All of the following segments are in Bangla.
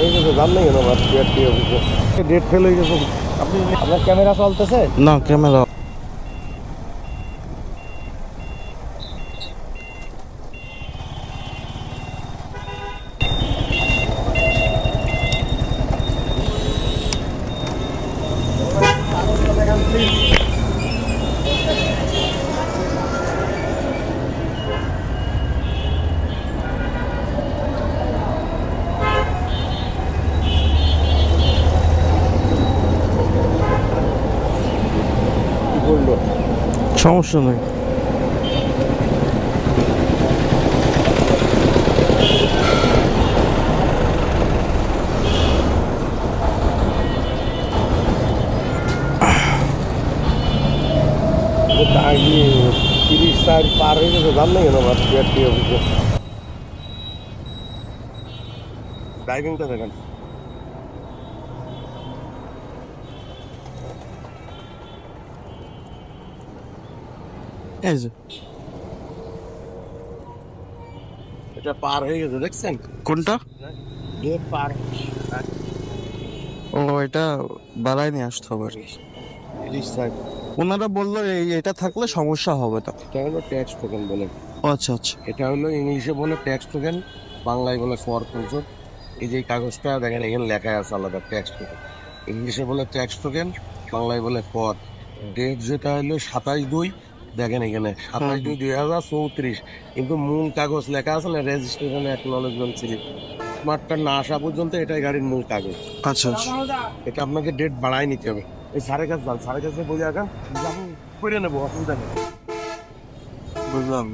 হয়ে গেছে জান নাই আমার টিআরটি অফিসে ডেট ফেল হয়ে গেছে। আপনি আপনার ক্যামেরা চলতেছে? না ক্যামেরা সমস্যা নেই। তিরিশ চার পার হয়ে গেছে নাই কেন আমার ড্রাইভিংটা দেখেন। এই যে। এটা পার হয়ে গেছে দেখছেন? কোনটা? ডেট পার। ও এটা বাড়াই নিয়ে আসতে হবে আর কি। ওনারা বলল এটা থাকলে সমস্যা হবে না এটা হলো ট্যাক্স টোকেন বলে। আচ্ছা আচ্ছা। এটা হলো ইংলিশে বলে ট্যাক্স টোকেন বাংলায় বলে ফর পরিশোধ এই যে কাগজটা দেখেন এখানে লেখা আছে আলাদা ট্যাক্স টোকেন ইংলিশে বলে ট্যাক্স টোকেন বাংলায় বলে ফর ডেট যেটা হলো সাতাশ দুই দেখেন এখানে। সাতাশ দুই দুই হাজার চৌত্রিশ। কিন্তু মূল কাগজ লেখা আছে না registration acknowledgement slip smart card না আসা পর্যন্ত এটাই গাড়ির মূল কাগজ। আচ্ছা আচ্ছা। এটা আপনাকে ডেট বাড়ায় নিতে হবে। এই সাড়ে কাছে যান সাড়ে কাছে বলে যাব করে নেব অসুবিধা নেই। বুঝলাম।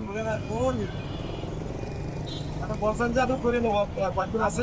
বলছেন যে আপনি করে নেব কয়েকদিন আছে।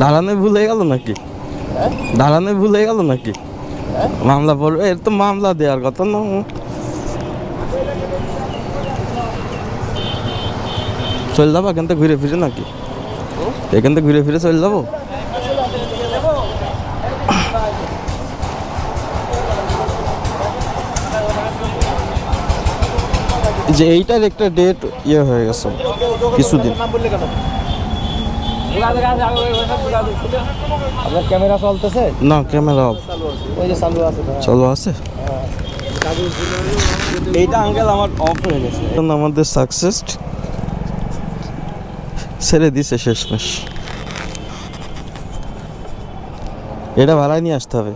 দাঁড়ানো ভুলে গেল নাকি? দাঁড়ানো ভুলে গেল নাকি? মামলা পড়বে, এর তো মামলা দেওয়ার কথা না। চলে যাব, এখান থেকে ঘুরে ফিরে নাকি? এখান থেকে ঘুরে ফিরে চলে যাব? যে এইটার একটা ডেট ইয়ে হয়ে গেছে, কিছুদিন। আপনার ক্যামেরা চলতেছে? না ক্যামেরা অফ। ওই যে চালু আছে চালু আছে? এইটা আঙ্কেল আমার অফ হয়ে গেছে। আমাদের সাকসেস ছেড়ে দিছে শেষমেশ। এটা ভাড়ায় নিয়ে আসতে হবে।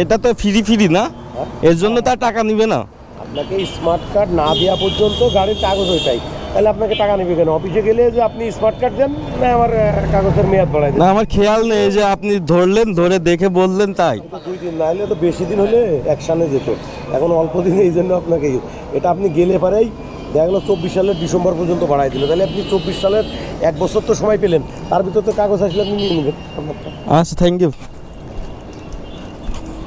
এটা তো ফ্রি ফ্রি না? এর জন্য তার টাকা নিবে না। আপনাকে স্মার্ট কার্ড না দেওয়া পর্যন্ত গাড়ির কাগজ ওইটাই তাহলে আপনাকে টাকা নেবে কেন? অফিসে গেলে যে আপনি স্মার্ট কার্ড দেন না আমার কাগজের মেয়াদ বাড়াই না আমার খেয়াল নেই যে আপনি ধরলেন ধরে দেখে বললেন তাই। দুই দিন না হলে তো বেশি দিন হলে অ্যাকশানে যেত। এখন অল্প দিন এই জন্য আপনাকে এটা আপনি গেলে পারেই দেখা গেলো চব্বিশ সালের ডিসেম্বর পর্যন্ত বাড়াই দিল। তাহলে আপনি চব্বিশ সালের এক বছর তো সময় পেলেন। তার ভিতর তো কাগজ আসলে আপনি নিয়ে নেবেন। আচ্ছা থ্যাংক ইউ